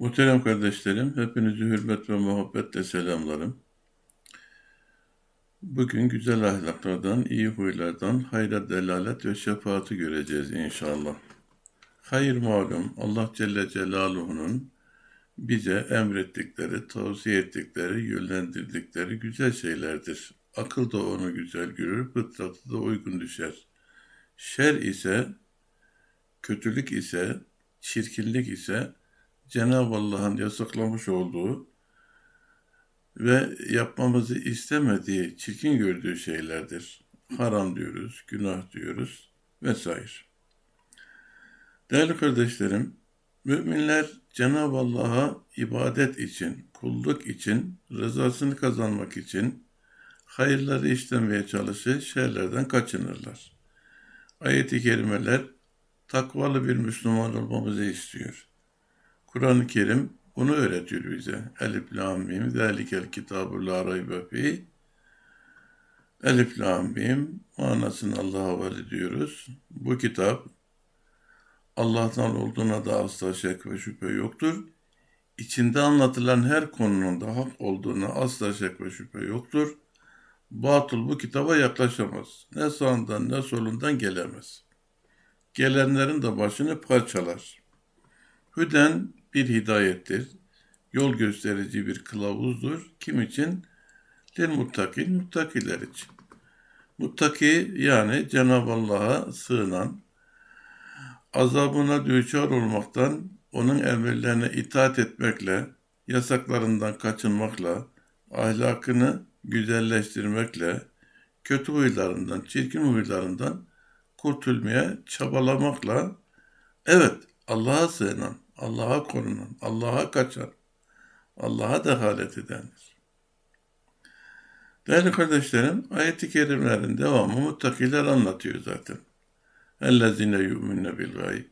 Muhterem kardeşlerim, hepinizi hürmet ve muhabbetle selamlarım. Bugün güzel ahlaklardan, iyi huylardan hayra delalet ve şefaati göreceğiz inşallah. Hayır malum Allah Celle Celaluhu'nun bize emrettikleri, tavsiye ettikleri, yönlendirdikleri güzel şeylerdir. Akıl da onu güzel görür, fıtratı da uygun düşer. Şer ise, kötülük ise, çirkinlik ise Cenab-ı Allah'ın yasaklamış olduğu ve yapmamızı istemediği, çirkin gördüğü şeylerdir. Haram diyoruz, günah diyoruz vesaire. Değerli kardeşlerim, müminler Cenab-ı Allah'a ibadet için, kulluk için, rızasını kazanmak için hayırları işlemeye çalışır, şerlerden kaçınırlar. Ayet-i kerimeler takvalı bir Müslüman olmamızı istiyor. Kur'an-ı Kerim bunu öğretiyor bize. Elif lam mim zelikel kitabu la raybe fi. Elif lam mim manasını Allah'a havale ediyoruz. Bu kitap Allah'tan olduğuna da asla şek ve şüphe yoktur. İçinde anlatılan her konunun da hak olduğuna asla şek ve şüphe yoktur. Batıl bu kitaba yaklaşamaz. Ne sağından ne solundan gelemez. Gelenlerin de başını parçalar. Hüden bir hidayettir. Yol gösterici bir kılavuzdur. Kim için? Lil muttakin, muttakiler için. Muttaki yani Cenab-ı Allah'a sığınan, azabına düçar olmaktan, onun emirlerine itaat etmekle, yasaklarından kaçınmakla, ahlakını güzelleştirmekle, kötü huylarından, çirkin huylarından kurtulmaya çabalamakla, evet Allah'a sığınan, Allah'a korunan, Allah'a kaçan, Allah'a dehalet edendir. Değerli kardeşlerim, ayet-i kerimlerin devamı muttakiler anlatıyor zaten. اَلَّذِينَ يُؤْمِنَّ بِالْغَيْبِ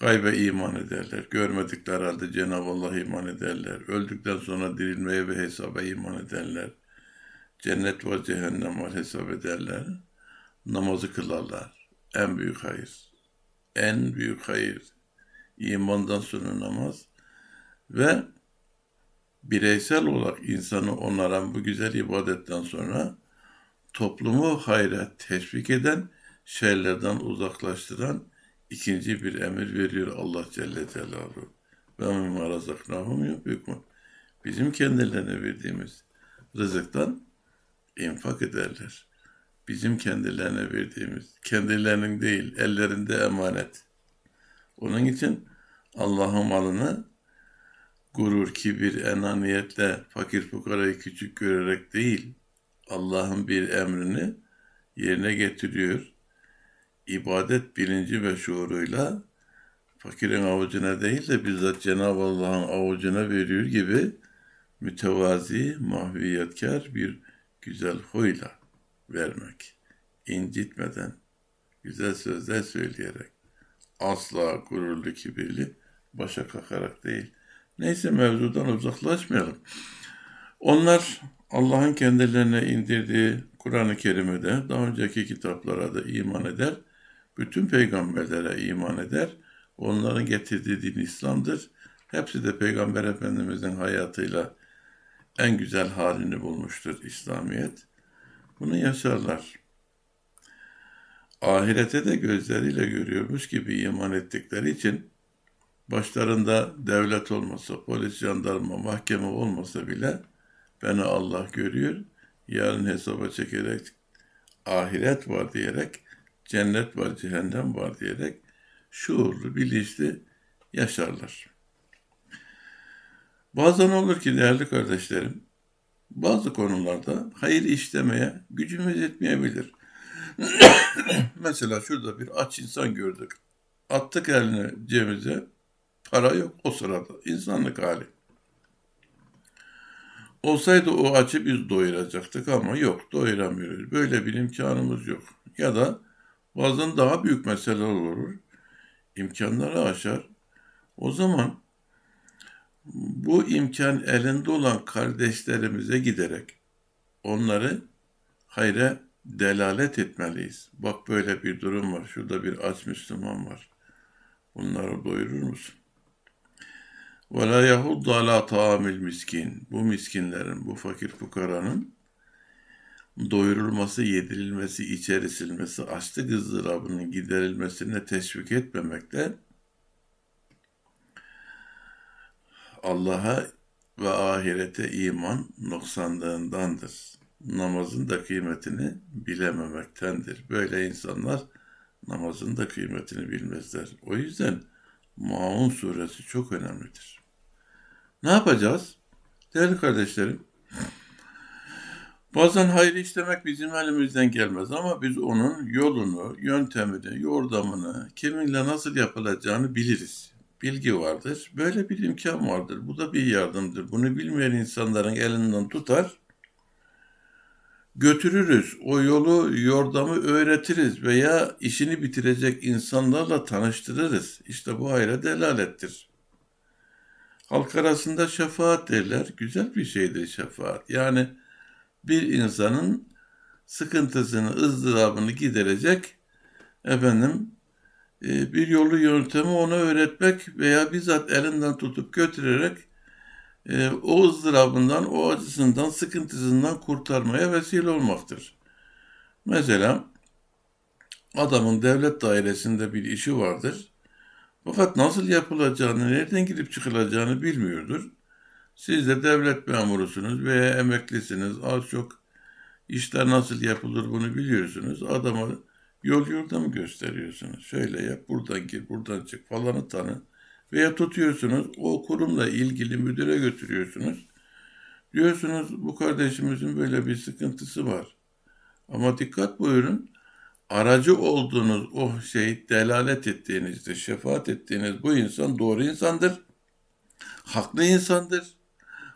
Gaybe iman ederler. Görmedikleri halde Cenab-ı Allah'a iman ederler. Öldükten sonra dirilmeye ve hesaba iman ederler. Cennet ve cehennem var hesap ederler. Namazı kılarlar. En büyük hayır. En büyük hayır imandan sonra namaz ve bireysel olarak insanı onaran bu güzel ibadetten sonra toplumu hayra teşvik eden, şerlerden uzaklaştıran ikinci bir emir veriyor Allah Celle Celaluhu. Ve mimma razaknahum yunfikun. Bizim kendilerine verdiğimiz rızıktan infak ederler. Bizim kendilerine verdiğimiz, kendilerinin değil, ellerinde emanet. Onun için Allah'ın malını gurur, kibir, enaniyetle fakir fukarayı küçük görerek değil, Allah'ın bir emrini yerine getiriyor. İbadet bilinci ve şuuruyla fakirin avucuna değil de bizzat Cenab-ı Allah'ın avucuna veriyor gibi mütevazi, mahviyetkar bir güzel huyla vermek. incitmeden, güzel sözler söyleyerek, asla gururlu, kibirli, başa kakarak değil. Neyse mevzudan uzaklaşmayalım. Onlar Allah'ın kendilerine indirdiği Kur'an-ı Kerim'e daha önceki kitaplara da iman eder. Bütün peygamberlere iman eder. Onların getirdiği din İslam'dır. Hepsi de Peygamber Efendimiz'in hayatıyla en güzel halini bulmuştur İslamiyet. Bunu yaşarlar. Ahirete de gözleriyle görüyormuş gibi iman ettikleri için başlarında devlet olmasa, polis, jandarma, mahkeme olmasa bile beni Allah görüyor. Yarın hesaba çekerek ahiret var diyerek, cennet var, cehennem var diyerek şuurlu, bilinçli yaşarlar. Bazen olur ki değerli kardeşlerim, bazı konularda hayır işlemeye gücümüz yetmeyebilir. Mesela şurada bir aç insan gördük. Attık elini cebimize, Para yok o sırada. İnsanlık hali. Olsaydı o açı biz doyuracaktık ama yok doyuramıyoruz. Böyle bir imkanımız yok. Ya da bazen daha büyük meseleler olur. İmkanları aşar. O zaman bu imkan elinde olan kardeşlerimize giderek onları hayra delalet etmeliyiz. Bak böyle bir durum var. Şurada bir aç Müslüman var. Bunları doyurur musun? Ve la yahuddu ala taamil miskin. Bu miskinlerin, bu fakir fukaranın doyurulması, yedirilmesi, içerisilmesi, açlık ızdırabının giderilmesine teşvik etmemekle Allah'a ve ahirete iman noksanlığındandır. Namazın da kıymetini bilememektendir. Böyle insanlar namazın da kıymetini bilmezler. O yüzden Maun suresi çok önemlidir. Ne yapacağız? Değerli kardeşlerim, bazen hayır istemek bizim elimizden gelmez ama biz onun yolunu, yöntemini, yordamını, kiminle nasıl yapılacağını biliriz. Bilgi vardır. Böyle bir imkan vardır. Bu da bir yardımdır. Bunu bilmeyen insanların elinden tutar, götürürüz. O yolu, yordamı öğretiriz veya işini bitirecek insanlarla tanıştırırız. İşte bu hayra delalettir. Halk arasında şefaat derler. Güzel bir şeydir şefaat. Yani bir insanın sıkıntısını, ızdırabını giderecek efendim e, bir yolu yöntemi ona öğretmek veya bizzat elinden tutup götürerek e, o ızdırabından, o acısından, sıkıntısından kurtarmaya vesile olmaktır. Mesela adamın devlet dairesinde bir işi vardır. Fakat nasıl yapılacağını, nereden gidip çıkılacağını bilmiyordur. Siz de devlet memurusunuz veya emeklisiniz. Az çok işler nasıl yapılır bunu biliyorsunuz. Adama yol yordamı gösteriyorsunuz. Şöyle yap, buradan gir, buradan çık falanı tanı. Veya tutuyorsunuz, o kurumla ilgili müdüre götürüyorsunuz. Diyorsunuz bu kardeşimizin böyle bir sıkıntısı var. Ama dikkat buyurun, aracı olduğunuz o şey delalet ettiğinizde, şefaat ettiğiniz bu insan doğru insandır. Haklı insandır.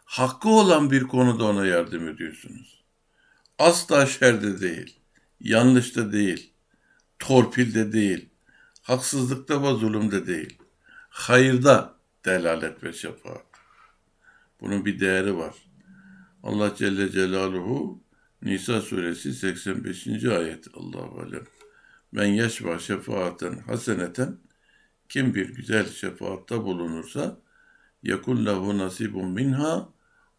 Hakkı olan bir konuda ona yardım ediyorsunuz. Asla şerde değil, yanlışta değil, torpilde değil, haksızlıkta ve zulümde değil. Hayırda delalet ve şefaat. Bunun bir değeri var. Allah Celle Celaluhu Nisa suresi 85. ayet Allahu alem. Men yeşva şefaaten haseneten kim bir güzel şefaatta bulunursa yakun lehu nasibun minha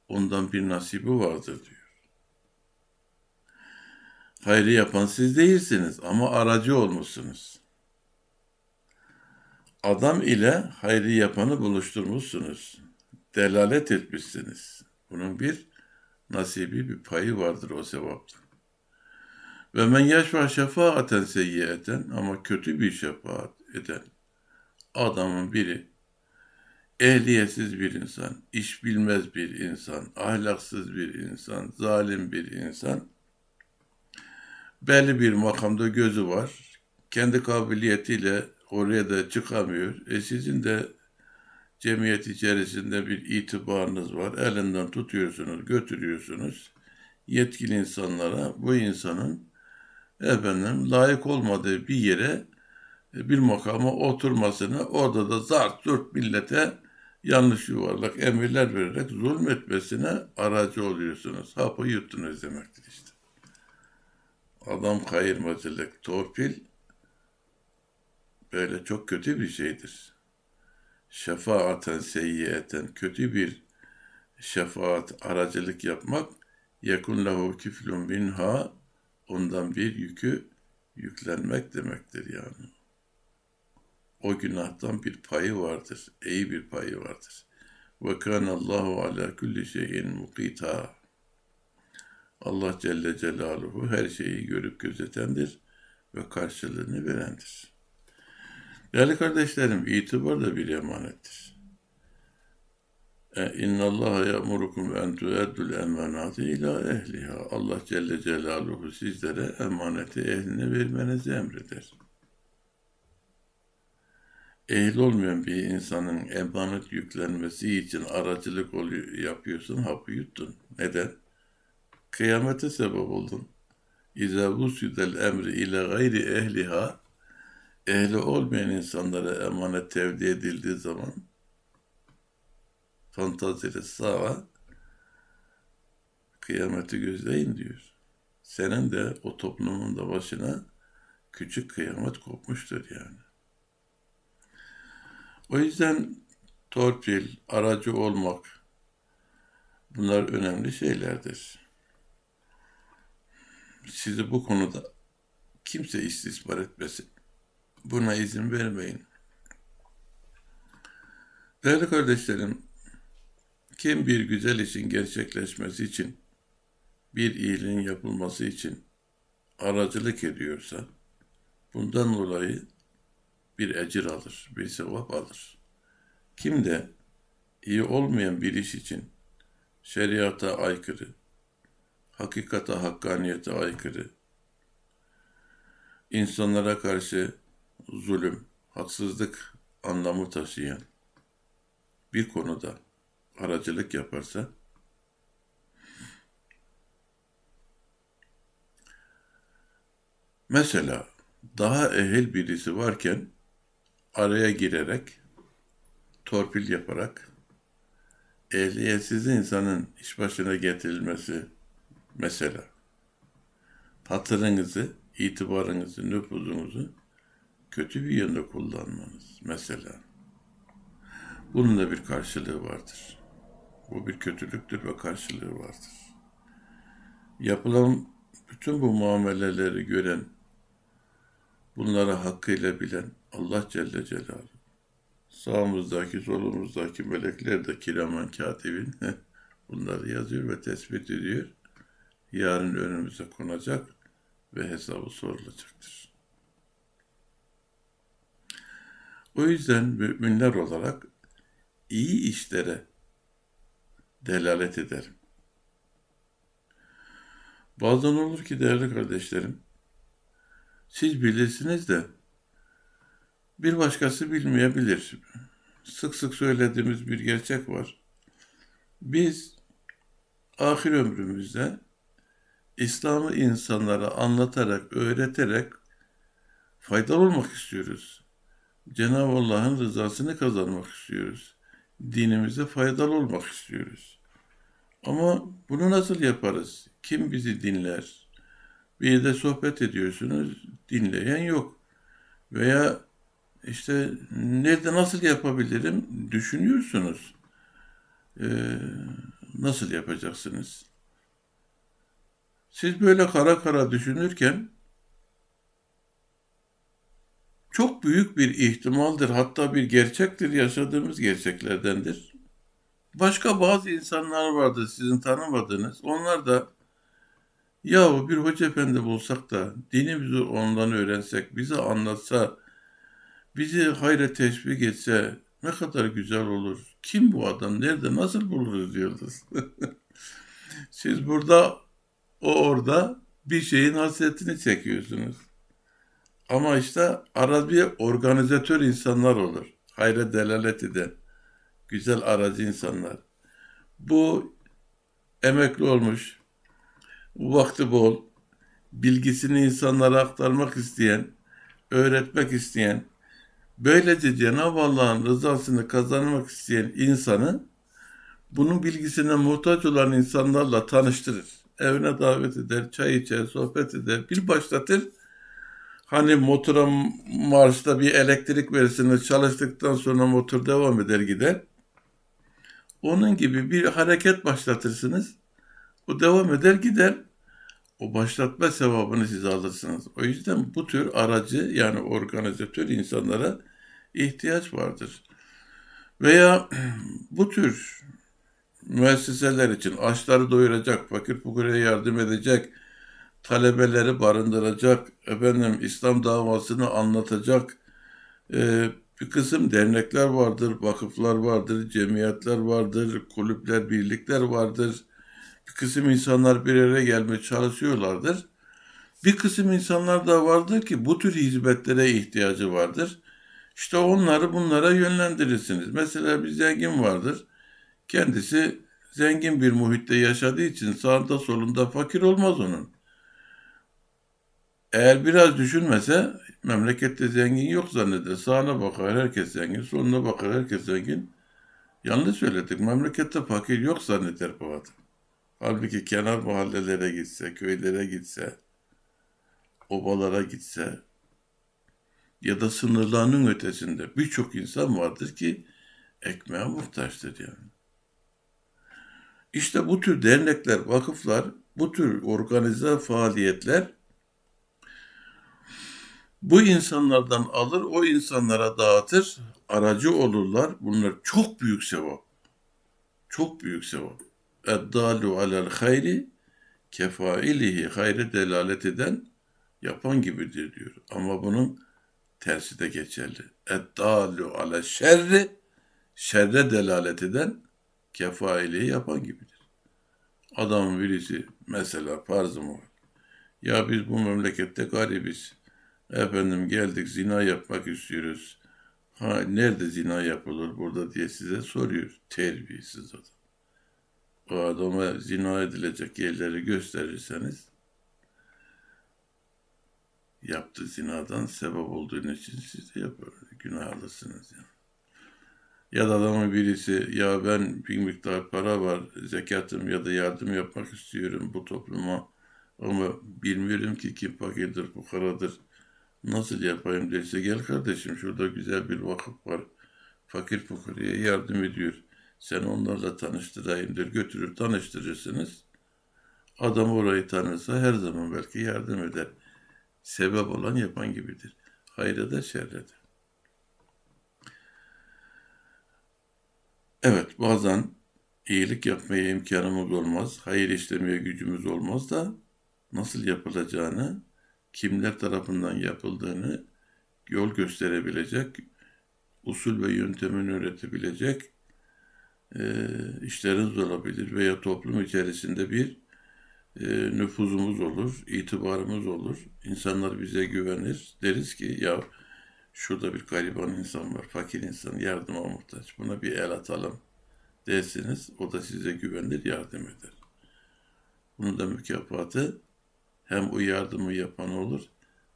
ondan bir nasibi vardır diyor. Hayrı yapan siz değilsiniz ama aracı olmuşsunuz. Adam ile hayrı yapanı buluşturmuşsunuz. Delalet etmişsiniz. Bunun bir nasibi bir payı vardır o sevapta. Ve men yaşva şefaaten seyyiyeten ama kötü bir şefaat eden adamın biri ehliyetsiz bir insan, iş bilmez bir insan, ahlaksız bir insan, zalim bir insan, belli bir makamda gözü var, kendi kabiliyetiyle oraya da çıkamıyor. E sizin de cemiyet içerisinde bir itibarınız var. Elinden tutuyorsunuz, götürüyorsunuz. Yetkili insanlara bu insanın efendim layık olmadığı bir yere bir makama oturmasını orada da zart zurt millete yanlış yuvarlak emirler vererek zulmetmesine aracı oluyorsunuz. Hapı yuttunuz demektir işte. Adam kayırmacılık, torpil böyle çok kötü bir şeydir. Şefaaten seyyiyeten kötü bir şefaat, aracılık yapmak yekun lehu kiflun minha ondan bir yükü yüklenmek demektir yani. O günahtan bir payı vardır, iyi bir payı vardır. Ve Allahu ala kulli şeyin mukita. Allah Celle Celaluhu her şeyi görüp gözetendir ve karşılığını verendir. Değerli kardeşlerim, itibar da bir emanettir. E, İnna Allah ya'murukum en tu'addul emanati ila ehliha. Allah Celle Celaluhu sizlere emaneti ehline vermenizi emreder. Ehil olmayan bir insanın emanet yüklenmesi için aracılık oluyor, yapıyorsun, hapı yuttun. Neden? Kıyamete sebep oldun. İzâ vusüdel emri ile gayri ehliha ehli olmayan insanlara emanet tevdi edildiği zaman fantazili sağa kıyameti gözleyin diyor. Senin de o toplumun da başına küçük kıyamet kopmuştur yani. O yüzden torpil, aracı olmak bunlar önemli şeylerdir. Sizi bu konuda kimse istismar etmesin. Buna izin vermeyin. Değerli kardeşlerim, kim bir güzel işin gerçekleşmesi için, bir iyiliğin yapılması için aracılık ediyorsa, bundan dolayı bir ecir alır, bir sevap alır. Kim de iyi olmayan bir iş için şeriata aykırı, hakikata, hakkaniyete aykırı, insanlara karşı zulüm, haksızlık anlamı taşıyan bir konuda aracılık yaparsa mesela daha ehil birisi varken araya girerek torpil yaparak ehliyetsiz insanın iş başına getirilmesi mesela hatırınızı, itibarınızı, nüfuzunuzu kötü bir yönde kullanmanız mesela. Bunun da bir karşılığı vardır. Bu bir kötülüktür ve karşılığı vardır. Yapılan bütün bu muameleleri gören, bunları hakkıyla bilen Allah Celle Celaluhu, sağımızdaki, solumuzdaki melekler de kiraman katibin bunları yazıyor ve tespit ediyor. Yarın önümüze konacak ve hesabı sorulacaktır. O yüzden müminler olarak iyi işlere delalet ederim. Bazen olur ki değerli kardeşlerim, siz bilirsiniz de bir başkası bilmeyebilir. Sık sık söylediğimiz bir gerçek var. Biz ahir ömrümüzde İslam'ı insanlara anlatarak, öğreterek faydalı olmak istiyoruz. Cenab-ı Allah'ın rızasını kazanmak istiyoruz. Dinimize faydalı olmak istiyoruz. Ama bunu nasıl yaparız? Kim bizi dinler? Bir de sohbet ediyorsunuz, dinleyen yok. Veya işte nerede nasıl yapabilirim düşünüyorsunuz. Ee, nasıl yapacaksınız? Siz böyle kara kara düşünürken çok büyük bir ihtimaldir, hatta bir gerçektir, yaşadığımız gerçeklerdendir. Başka bazı insanlar vardır sizin tanımadığınız. Onlar da yahu bir hoca efendi bulsak da dinimizi ondan öğrensek, bize anlatsa, bizi hayra teşvik etse ne kadar güzel olur. Kim bu adam, nerede, nasıl buluruz diyoruz. Siz burada, o orada bir şeyin hasretini çekiyorsunuz. Ama işte arazi organizatör insanlar olur. Hayra delalet eden, güzel aracı insanlar. Bu emekli olmuş, vakti bol, bilgisini insanlara aktarmak isteyen, öğretmek isteyen, böylece Cenab-ı Allah'ın rızasını kazanmak isteyen insanı bunun bilgisine muhtaç olan insanlarla tanıştırır. Evine davet eder, çay içer, sohbet eder, bir başlatır Hani motora marşta bir elektrik versiniz çalıştıktan sonra motor devam eder gider. Onun gibi bir hareket başlatırsınız. O devam eder gider. O başlatma sevabını siz alırsınız. O yüzden bu tür aracı yani organizatör insanlara ihtiyaç vardır. Veya bu tür müesseseler için açları doyuracak, fakir fukaraya yardım edecek, talebeleri barındıracak, efendim İslam davasını anlatacak e, bir kısım dernekler vardır, vakıflar vardır, cemiyetler vardır, kulüpler, birlikler vardır. Bir kısım insanlar bir araya gelmeye çalışıyorlardır. Bir kısım insanlar da vardır ki bu tür hizmetlere ihtiyacı vardır. İşte onları bunlara yönlendirirsiniz. Mesela bir zengin vardır. Kendisi zengin bir muhitte yaşadığı için sağında solunda fakir olmaz onun. Eğer biraz düşünmese memlekette zengin yok zanneder. Sağına bakar herkes zengin, soluna bakar herkes zengin. Yanlış söyledik. Memlekette fakir yok zanneder bu adam. Halbuki kenar mahallelere gitse, köylere gitse, obalara gitse ya da sınırlarının ötesinde birçok insan vardır ki ekmeğe muhtaçtır yani. İşte bu tür dernekler, vakıflar, bu tür organize faaliyetler bu insanlardan alır, o insanlara dağıtır, aracı olurlar. Bunlar çok büyük sevap. Çok büyük sevap. Eddalu alel hayri kefailihi hayre delalet eden yapan gibidir diyor. Ama bunun tersi de geçerli. Eddalu ale şerri şerre delalet eden kefailihi yapan gibidir. Adamın birisi mesela farzı mı? Ya biz bu memlekette garibiz. Efendim geldik zina yapmak istiyoruz. Ha nerede zina yapılır burada diye size soruyor. Terbiyesiz adam. O adama zina edilecek yerleri gösterirseniz yaptığı zinadan sebep olduğun için siz de yapar. Günahlısınız yani. Ya da adamın birisi ya ben bir miktar para var zekatım ya da yardım yapmak istiyorum bu topluma ama bilmiyorum ki kim fakirdir, fukaradır. Nasıl yapayım derse gel kardeşim şurada güzel bir vakıf var. Fakir fukaraya yardım ediyor. Sen onlarla tanıştırayım der. Götürür tanıştırırsınız. Adam orayı tanırsa her zaman belki yardım eder. Sebep olan yapan gibidir. Hayra da şerre de. Evet bazen iyilik yapmaya imkanımız olmaz. Hayır işlemeye gücümüz olmaz da nasıl yapılacağını, kimler tarafından yapıldığını yol gösterebilecek, usul ve yöntemini öğretebilecek e, işleriniz olabilir veya toplum içerisinde bir e, nüfuzumuz olur, itibarımız olur. İnsanlar bize güvenir. Deriz ki ya şurada bir gariban insan var, fakir insan yardıma muhtaç. Buna bir el atalım dersiniz. O da size güvenir, yardım eder. Bunun da mükafatı hem o yardımı yapan olur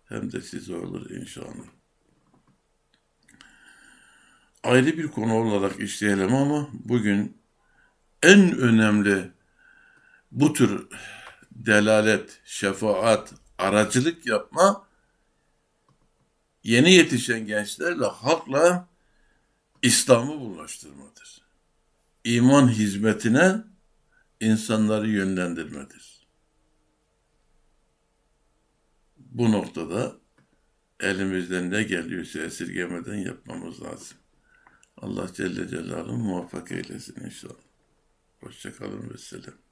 hem de size olur inşallah. Ayrı bir konu olarak işleyelim ama bugün en önemli bu tür delalet, şefaat, aracılık yapma yeni yetişen gençlerle halkla İslam'ı bulaştırmadır. İman hizmetine insanları yönlendirmedir. Bu noktada elimizden ne geliyorsa esirgemeden yapmamız lazım. Allah Celle Celaluhu muvaffak eylesin inşallah. Hoşçakalın ve selam.